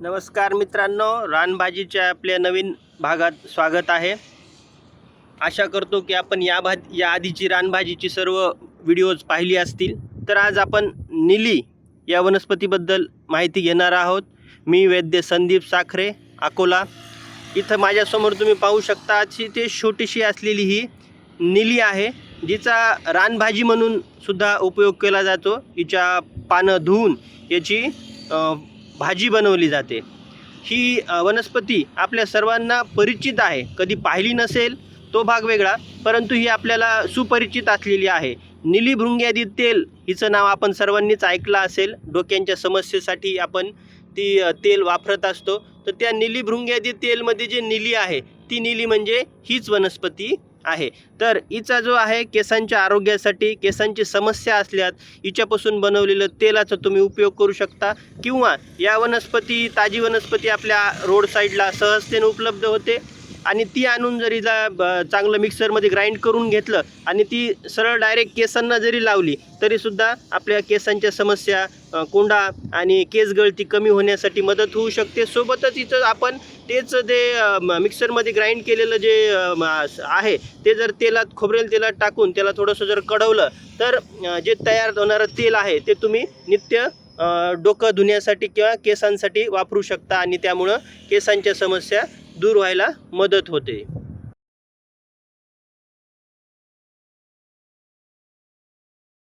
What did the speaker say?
नमस्कार मित्रांनो रानभाजीच्या आपल्या नवीन भागात स्वागत आहे. आशा करतो की आपण या भा या आधीची रानभाजीची सर्व व्हिडिओज पाहिली असतील. तर आज आपण निली या वनस्पतीबद्दल माहिती घेणार आहोत. मी वैद्य संदीप साखरे अकोला. इथं माझ्यासमोर तुम्ही पाहू शकता अशी ते छोटीशी असलेली ही निली आहे जिचा रानभाजी म्हणून सुद्धा उपयोग केला जातो. हिच्या पानं धुवून याची भाजी बनवली जाते. ही वनस्पती आपल्या सर्वांना परिचित आहे. कधी पाहिली नसेल तो भाग वेगळा परंतु ही आपल्याला सुपरिचित असलेली आहे. निली भृंग्यादी तेल हिचं नाव आपण सर्वांनीच ऐकलं असेल. डोक्यांच्या समस्येसाठी आपण ती तेल वापरत असतो. तर त्या निली भृंग्यादी तेलमध्ये जे निली आहे ती निली म्हणजे हीच वनस्पती आहे. तर हिचा जो आहे केसांच्या आरोग्यासाठी केसांची समस्या असल्यास हिच्यापासून बनवलेलं तेलाचा तुम्ही उपयोग करू शकता. किंवा या वनस्पती ताजी वनस्पती आपल्या रोड साईडला सहजतेने उपलब्ध होते. आणि ती आणून जरी जा ब- चांगलं मिक्सरमध्ये ग्राइंड करून घेतलं आणि ती सरळ डायरेक्ट केसांना जरी लावली तरीसुद्धा आपल्या केसांच्या समस्या कोंडा आणि केस गळती कमी होण्यासाठी मदत होऊ शकते. सोबतच इथं आपण तेच जे मिक्सरमध्ये ग्राइंड केलेलं जे आहे ते जर तेलात खोबरेल तेलात टाकून त्याला थोडंसं जर कडवलं तर जे तयार होणारं तेल आहे ते तुम्ही नित्य डोकं धुण्यासाठी किंवा केसांसाठी वापरू शकता आणि त्यामुळं केसांच्या समस्या दूर व्हायला मदत होते.